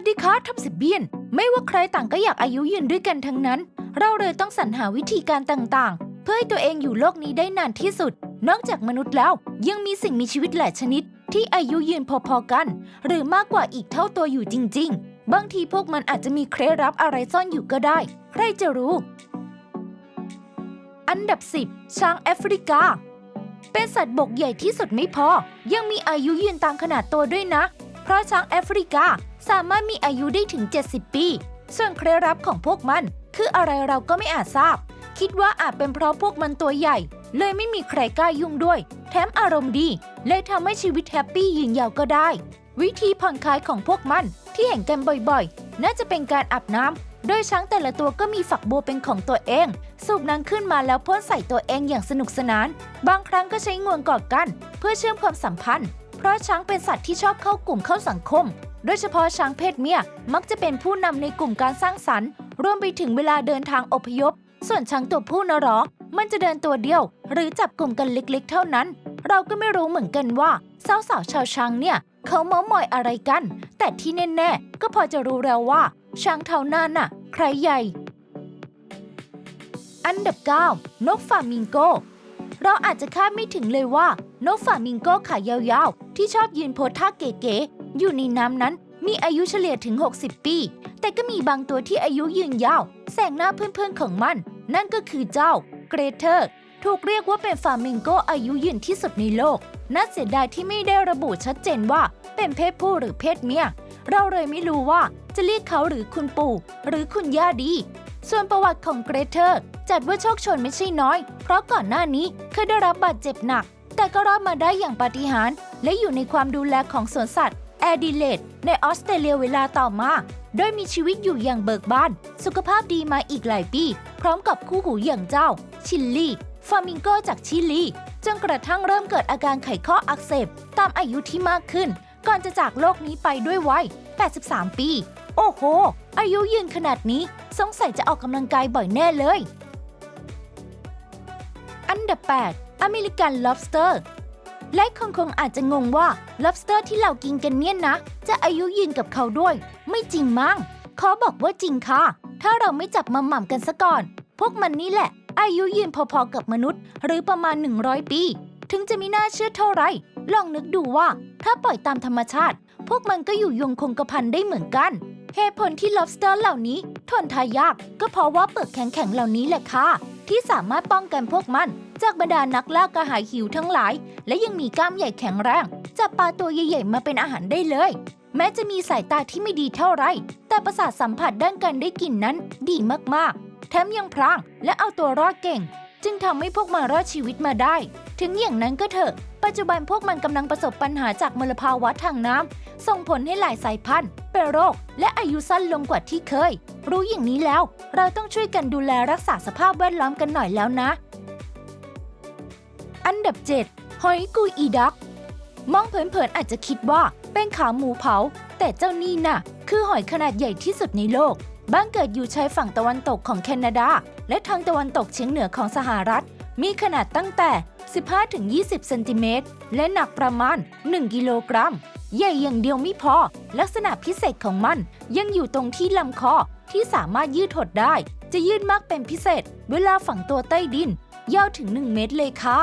วัสดีค่ะทับสิบเบียน ไม่ว่าใครต่างก็อยากอายุยืนด้วยกันทั้งนั้น เราเลยต้องสรรหาวิธีการต่างๆ เพื่อให้ตัวเองอยู่โลกนี้ได้นานที่สุด นอกจากมนุษย์แล้ว ยังมีสิ่งมีชีวิตหลายชนิด ที่อายุยืนพอๆกัน หรือมากกว่าอีกเท่าตัวอยู่จริง ๆ บางทีพวกมันอาจจะมีเคล็ดลับอะไรซ่อนอยู่ก็ได้ ใครจะรู้ อันดับ 10 ช้างแอฟริกา เป็นสัตว์บกใหญ่ที่สุดไม่พอ ยังมีอายุยืนตามขนาดตัวด้วยนะ เพราะช้างแอฟริกาสามารถมีอายุได้ถึง 70 ปี ส่วนเคล็ดลับของพวกมัน คืออะไรเราก็ไม่อาจทราบ คิดว่าอาจเป็นเพราะพวกมันตัวใหญ่ เลยไม่มีใครกล้ายุ่งด้วย แถมอารมณ์ดี เลยทำให้ชีวิตแฮปปี้ยืนยาวก็ได้ วิธีผ่อนคลายของพวกมันที่เห็นกันบ่อยๆ น่าจะเป็นการอาบน้ำโดยช้างแต่ละตัวก็มีฝักบัวเป็นของตัวเอง สูบน้ำขึ้นมาแล้วพ่นใส่ตัวเองอย่างสนุกสนาน บางครั้งก็ใช้งวงกอดกัน เพื่อเชื่อมความสัมพันธ์ เพราะช้างเป็นสัตว์ที่ชอบเข้ากลุ่มเข้าสังคม โดยเฉพาะช้างเพศเมียมักจะเป็นผู้นำในกลุ่มการสร้างสรรค์รวมไปถึงเวลาเดินทางอพยพ ส่วนช้างตัวผู้นรอมันจะเดินตัวเดียว หรือจับกลุ่มกันเล็กๆ เท่านั้น เราก็ไม่รู้เหมือนกันว่าสาวสาวๆชาวช้างเนี่ย เขาเมาส์มอยอะไรกัน แต่ที่แน่ๆก็พอจะรู้แล้วว่า ช้างเท่านั้นน่ะ ใครใหญ่ อันดับ 9 นกฟามิงโก เราอาจจะคาดไม่ถึงเลยว่านกฟามิงโกขายาวๆ ที่ชอบยืนโพสท่าเก๋ๆ อยู่ในน้ำนั้นมีอายุเฉลี่ยถึง 60 ปี แต่ก็มีบางตัวที่อายุยืนยาวแซงหน้าเพื่อนๆของมัน นั่นก็คือเจ้าเกรเทอร์ ถูกเรียกว่าเป็นฟามิงโกอายุยืนที่สุดในโลก น่าเสียดายที่ไม่ได้ระบุชัดเจนว่าเป็นเพศผู้หรือเพศเมีย เราเลยไม่รู้ว่าจะเรียกเขาหรือคุณปู่หรือคุณย่าดี ส่วนประวัติของเกรเทอร์จัดว่าโชคชนไม่ใช่น้อย เพราะก่อนหน้านี้เคยได้รับบาดเจ็บหนัก แต่ก็รอดมาได้อย่างปาฏิหาริย์และอยู่ในความดูแลของสวนสัตว์แอดิเลดในออสเตรเลียเวลาต่อมา โดยมีชีวิตอยู่อย่างเบิกบาน สุขภาพดีมาอีกหลายปี พร้อมกับคู่หูอย่างเจ้า ชิลลี่ฟามิงโกจากชิลีจนกระทั่งเริ่มเกิดอาการไขข้ออักเสบ ตามอายุที่มากขึ้น ก่อนจะจากโลกนี้ไปด้วยวัย 83 ปี โอ้โห อายุยืนขนาดนี้ สงสัยจะออกกำลังกายบ่อยแน่เลย อันดับ 8 อเมริกัน lobster และคนคงอาจจะงงว่า lobster ที่เรากินกันเนี่ยนะ จะอายุยืนกับเขาด้วย ไม่จริงมั้ง ขอบอกว่าจริงค่ะ ถ้าเราไม่จับมาหม่ำกันซะก่อน พวกมันนี่แหละ อายุยืนพอๆกับมนุษย์ หรือประมาณ 100 ปี ถึงจะไม่น่าเชื่อเท่าไหร่ ลองนึกดูว่า ถ้าปล่อยตามธรรมชาติ พวกมันก็อยู่ยงคงกระพันได้เหมือนกัน เหตุผลที่ lobster เหล่านี้ทนทายากก็เพราะว่าเปลือกแข็งๆเหล่านี้แหละค่ะ ที่สามารถป้องกันพวกมัน จากบรรดานักล่ากระหายหิวทั้งหลาย และยังมีกล้ามใหญ่แข็งแรงจับปลาตัวใหญ่ๆมาเป็นอาหารได้เลย แม้จะมีสายตาที่ไม่ดีเท่าไร แต่ประสาทสัมผัสด้านการได้กลิ่นนั้นดีมากๆ แถมยังพรางและเอาตัวรอดเก่ง จึงทำให้พวกมันรอดชีวิตมาได้ ถึงอย่างนั้นก็เถอะ ปัจจุบันพวกมันกำลังประสบปัญหาจากมลภาวะทางน้ำ ส่งผลให้หลายสายพันธุ์เป็นโรค และอายุสั้นลงกว่าที่เคย รู้อย่างนี้แล้ว เราต้องช่วยกันดูแลรักษาสภาพแวดล้อมกันหน่อยแล้วนะ อันดับ 7 หอยกุยอีดัก มองเผินๆอาจจะคิดว่าเป็นขาหมูเผา แต่เจ้านี่น่ะ คือหอยขนาดใหญ่ที่สุดในโลก บ้านเกิดอยู่ชายฝั่งตะวันตกของแคนาดา และทางตะวันตกเฉียงเหนือของสหรัฐ มีขนาดตั้งแต่ 15-20 เซนติเมตร และหนักประมาณ 1 กิโลกรัม ใหญ่อย่างเดียวไม่พอ ลักษณะพิเศษของมัน ยังอยู่ตรงที่ลำคอที่สามารถยืดหดได้ จะยืดมากเป็นพิเศษ เวลาฝังตัวใต้ดิน ยาวถึง 1 เมตรเลยค่ะ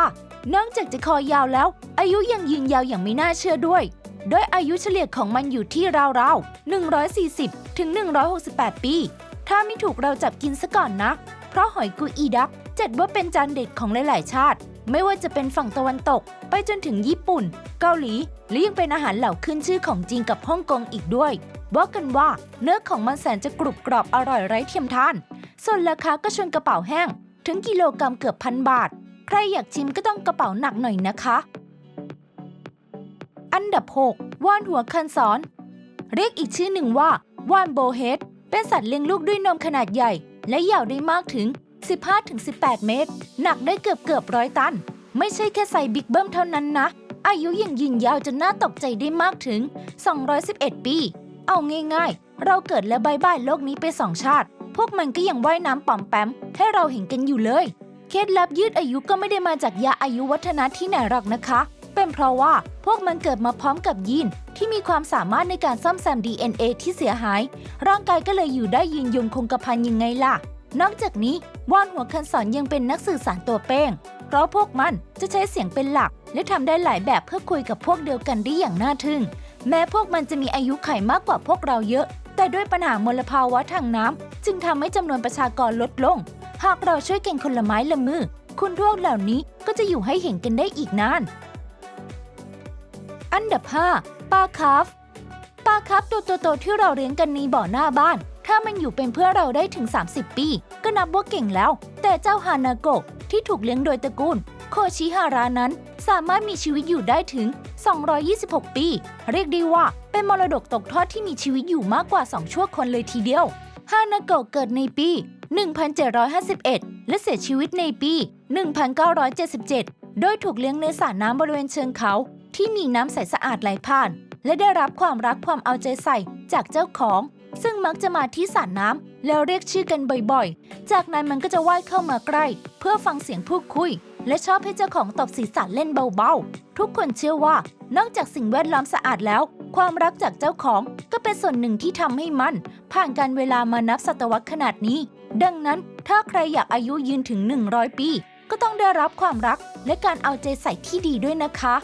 นอกจากจะคอยาวแล้ว อายุยังยืนยาวอย่างไม่น่าเชื่อด้วย โดยอายุเฉลี่ยของมันอยู่ที่ราวๆ 140 ถึง 168 ปี ถ้าไม่ถูกเราจับกินซะก่อนนะ เพราะหอยกุยอีดักจัดว่าเป็นจานเด็ดของหลาย ๆ ชาติ ไม่ว่าจะเป็นฝั่งตะวันตก ไปจนถึงญี่ปุ่น เกาหลี และยังเป็นอาหารเหล่าขึ้นชื่อของจีนกับฮ่องกงอีกด้วยว่ากันว่าเนื้อของมันแสนจะกรุบกรอบอร่อยไร้เทียมทาน ส่วนราคาก็ชวนกระเป๋าแห้ง ถึงกิโลกรรัมเกือบพันบาท ใครอยากชิมก็ต้องกระเป๋าหนักหน่อยนะคะ อันดับ 6 ว่านหัวคันศรเรียกอีกชื่อหนึ่งว่าว่านโบเฮดเป็นสัตว์เลี้ยงลูกด้วยนมขนาดใหญ่ และยาวได้มากถึง 15-18 เมตร หนักได้เกือบเกือบร้อยตัน ไม่ใช่แค่ใส่บิ๊กเบิ้มเท่านั้นนะ อายุยังยืนยาวจนน่าตกใจได้มากถึง 211 ปี เอาง่ายๆ เราเกิดและบายบายโลกนี้ไปสองชาติ พวกมันก็ยังว่ายน้ำป่อมแปม ให้เราเห็นกันอยู่เลย เคล็ดลับยืดอายุก็ไม่ได้มาจากยาอายุวัฒนะที่ไหนหรอกนะคะ เป็นเพราะว่าพวกมันเกิดมาพร้อมกับยีนที่มีความสามารถในการซ่อมแซม DNA ที่เสียหาย ร่างกายก็เลยอยู่ได้ยืนยงคงกระพันยังไงล่ะ นอกจากนี้ว่านหัวคันสอนยังเป็นนักสื่อสารตัวเป้ง เพราะพวกมันจะใช้เสียงเป็นหลัก และทำได้หลายแบบเพื่อคุยกับพวกเดียวกันได้อย่างน่าทึ่ง แม้พวกมันจะมีอายุไขมากกว่าพวกเราเยอะ แต่ด้วยปัญหามลภาวะทางน้ำจึงทำให้จำนวนประชากรลดลง หากเราช่วยเกันคนละไม้ละมือ คุณทวกเหล่านี้ก็จะอยู่ให้เห็นกันได้อีกนาน อันดับ 5 ปลาคาฟปลาคาฟตัวโตๆที่เราเลี้ยงกันในบ่อหน้าบ้าน ถ้ามันอยู่เป็นเพื่อเราได้ถึง 30 ปี ก็นับว่าเก่งแล้ว แต่เจ้าฮานาโกะที่ถูกเลี้ยงโดยตระกูล โคชิฮารานั้นสามารถมีชีวิตอยู่ได้ถึง 226 ปี เรียกได้ว่าเป็นมรดกตกทอดที่มีชีวิตอยู่มากกว่า 2 ชั่วคนเลยทีเดียว ฮานาโกะเกิดในปี 1751 และเสียชีวิตในปี 1977 โดยถูกเลี้ยงในสระน้ำบริเวณเชิงเขา ที่มีน้ำใสสะอาดไหลผ่าน และได้รับความรักความเอาใจใส่จากเจ้าของ ซึ่งมักจะมาที่สระน้ำแล้วเรียกชื่อกันบ่อยๆ จากนั้นมันก็จะว่ายเข้ามาใกล้ เพื่อฟังเสียงพูดคุย และชอบให้เจ้าของตบศีรษะเล่นเบาๆ ทุกคนเชื่อว่า นอกจากสิ่งแวดล้อมสะอาดแล้ว ความรักจากเจ้าของก็เป็นส่วนหนึ่งที่ทำให้มัน ผ่านการเวลามานับศตวรรษขนาดนี้ ดังนั้นถ้าใครอยากอายุยืนถึง 100 ปี ก็ต้องได้รับความรักและการเอาใจใส่ที่ดีด้วยนะคะ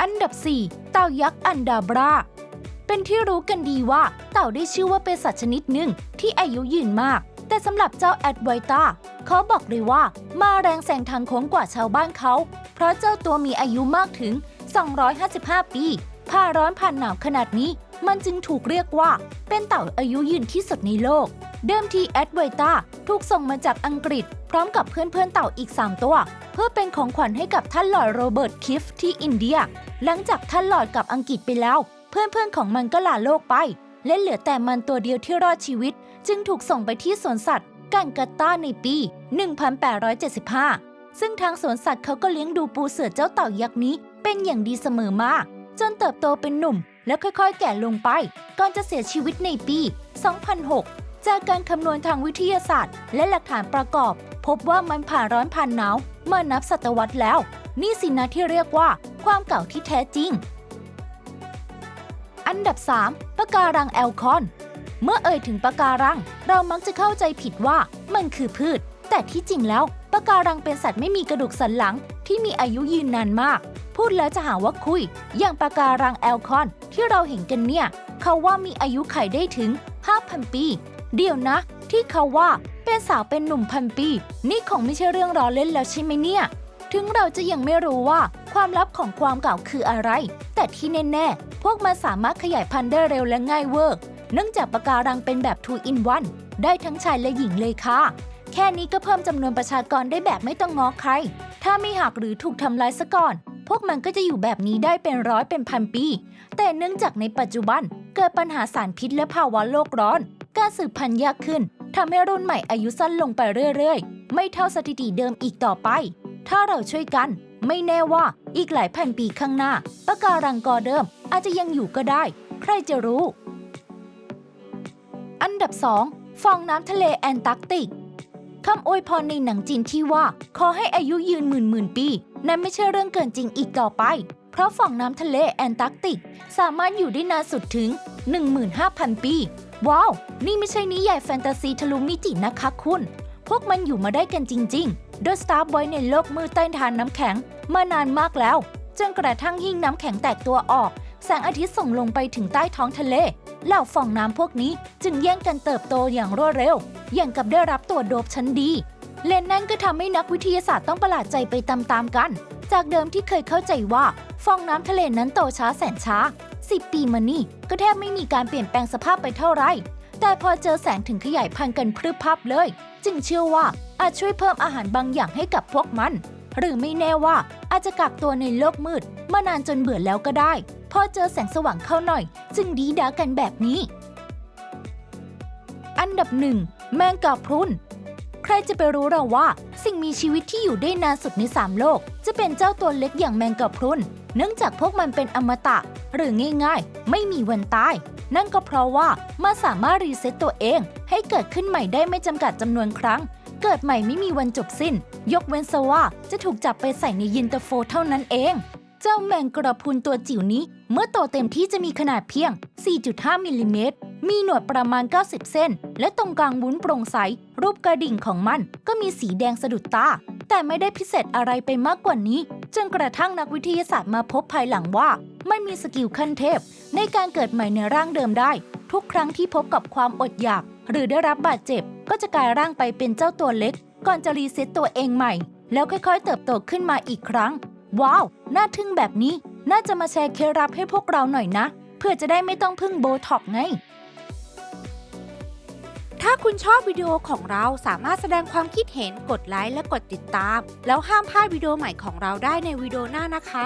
อันดับ 4 เต่ายักษ์อันดาบรา เป็นที่รู้กันดีว่าเต่าได้ชื่อว่าเป็นสัตว์ชนิดหนึ่งที่อายุยืนมาก แต่สำหรับเจ้าแอดไวตาเขาบอกเลยว่ามาแรงแซงทางโค้งกว่าชาวบ้านเขา เพราะเจ้าตัวมีอายุมากถึง 255 ปี ผ่าร้อนผ่านหนาวขนาดนี้ มันจึงถูกเรียกว่า เป็นเต่าอายุยืนที่สุดในโลก เดิมทีแอดไวตาถูกส่งมาจากอังกฤษ พร้อมกับเพื่อนๆเต่าอีก 3 ตัว เพื่อเป็นของขวัญให้กับท่านหลอร์ดโรเบิร์ตคิฟที่อินเดีย หลังจากท่านหลอร์ดกลับอังกฤษไปแล้ว เพื่อนๆของมันก็ลาโลกไป และเหลือแต่มันตัวเดียวที่รอดชีวิต จึงถูกส่งไปที่สวนสัตว์กันกัตตาในปี 1875 ซึ่งทางสวนสัตว์เขาก็เลี้ยงดูปูเสือเจ้าเต่ายักษ์นี้ เป็นอย่างดีเสมอมาจนเติบโตเป็นหนุ่ม และค่อยๆ แก่ลงไป ก่อนจะเสียชีวิตในปี 2006 จากการคำนวณทางวิทยาศาสตร์ และหลักฐานประกอบ พบว่ามันผ่านร้อนผ่านหนาวมานับศตวรรษแล้ว นี่สินะที่เรียกว่า ความเก่าที่แท้จริง อันดับ 3ปะการังแอลคอน เมื่อเอ่ยถึงปะการัง เรามักจะเข้าใจผิดว่ามันคือพืช แต่ที่จริงแล้วปะการังเป็นสัตว์ไม่มีกระดูกสันหลังที่มีอายุยืนนานมาก พูดแล้วจะหาว่าคุย อย่างปะการังแอลคอนที่เราเห็นกันเนี่ย เขาว่ามีอายุไขได้ถึง 5,000 ปี เดี๋ยวนะ ที่เขาว่าเป็นสาวเป็นหนุ่มพันปี นี่คงไม่ใช่เรื่องล้อเล่นแล้วใช่ไหมเนี่ย ถึงเราจะยังไม่รู้ว่า ความลับของความเก่าคืออะไร แต่ที่แน่ๆ พวกมันสามารถขยายพันธุ์ได้เร็วและง่ายเวอร์ เนื่องจากปะการังเป็นแบบ 2 in 1 ได้ทั้งชายและหญิงเลยค่ะ แค่นี้ก็เพิ่มจำนวนประชากรได้แบบไม่ต้องง้อใคร ถ้าไม่หักหรือถูกทำลายซะก่อน พวกมันก็จะอยู่แบบนี้ได้เป็นร้อยเป็นพันปี แต่เนื่องจากในปัจจุบัน เกิดปัญหาสารพิษและภาวะโลกร้อน การสืบพันธุ์ยากขึ้นทำให้รุ่นใหม่อายุสั้นลงไปเรื่อยๆ ไม่เท่าสถิติเดิมอีกต่อไป ถ้าเราช่วยกัน ไม่แน่ว่าอีกหลายพันปีข้างหน้าปะการังกอเดิมอาจจะยังอยู่ก็ได้ ใครจะรู้ อันดับ 2 ฟองน้ำทะเลแอนตาร์กติกคำอวยพรในหนังจีนที่ว่า ขอให้อายุยืนหมื่นหมื่นปี นั้นไม่ใช่เรื่องเกินจริงอีกต่อไป เพราะฟองน้ำทะเลแอนตาร์กติก สามารถอยู่ได้นานสุดถึง 15,000 ปี ว้าว นี่ไม่ใช่นิยายแฟนตาซีทะลุมิตินะคะคุณ พวกมันอยู่มาได้กันจริง ๆ โดยสตาร์บอยในโลกมืดใต้ทานน้ำแข็งมานานมากแล้ว จนกระทั่งหิ้งน้ำแข็งแตกตัวออก แสงอาทิตย์ส่งลงไปถึงใต้ท้องทะเล เหล่าฟองน้ำพวกนี้จึงแย่งกันเติบโตอย่างรวดเร็ว อย่างกับได้รับตัวโดบชั้นดี เลนนั่นก็ทำให้นักวิทยาศาสตร์ต้องประหลาดใจไปตามๆกัน จากเดิมที่เคยเข้าใจว่า ฟองน้ำทะเลนั้นโตช้าแสนช้า 10 ปีมานี่ก็แทบไม่มีการเปลี่ยนแปลงสภาพไปเท่าไหร่แต่พอเจอแสงถึงขยายพันธุ์กันพรึบพับเลย จึงเชื่อว่า อาจช่วยเพิ่มอาหารบางอย่างให้กับพวกมัน หรือไม่แน่ว่าอาจจะกักตัวในโลกมืดมานานจนเบื่อแล้วก็ได้ พอเจอแสงสว่างเข้าหน่อย จึงดีดากันแบบนี้ อันดับหนึ่งแมงกะพรุนใครจะไปรู้เราว่า สิ่งมีชีวิตที่อยู่ได้นานสุดในสามโลก จะเป็นเจ้าตัวเล็กอย่างแมงกะพรุนเนื่องจากพวกมันเป็นอมตะ หรือง่ายๆ ไม่มีวันตาย นั่นก็เพราะว่ามันสามารถรีเซ็ตตัวเอง ให้เกิดขึ้นใหม่ได้ไม่จำกัดจำนวนครั้ง เกิดใหม่ไม่มีวันจบสิ้น ยกเว้นซะว่าจะถูกจับไปใส่ในยินเตอร์โฟเท่านั้นเอง เจ้าแมงกระพุนตัวจิ๋วนี้ เมื่อโตเต็มที่จะมีขนาดเพียง 4.5 มิลลิเมตร มีหนวดประมาณ 90 เส้น และตรงกลางวุ้นโปร่งใส รูปกระดิ่งของมันก็มีสีแดงสะดุดตา แต่ไม่ได้พิเศษอะไรไปมากกว่านี้ จนกระทั่งนักวิทยาศาสตร์มาพบภายหลังว่า มันมีสกิลขั้นเทพ ในการเกิดใหม่ในร่างเดิมได้ ทุกครั้งที่พบกับความอดอยาก หรือได้รับบาดเจ็บ ก็จะกลายร่างไปเป็นเจ้าตัวเล็ก ก่อนจะรีเซ็ตตัวเองใหม่ แล้วค่อยๆ เติบโตขึ้นมาอีกครั้ง ว้าว น่าทึ่งแบบนี้ น่าจะมาแชร์เคล็ดลับให้พวกเราหน่อยนะ เพื่อจะได้ไม่ต้องพึ่งโบท็อกไง ถ้าคุณชอบวิดีโอของเราสามารถแสดงความคิดเห็นกดไลค์และกดติดตาม แล้วห้ามพลาดวิดีโอใหม่ของเราได้ในวิดีโอหน้านะคะ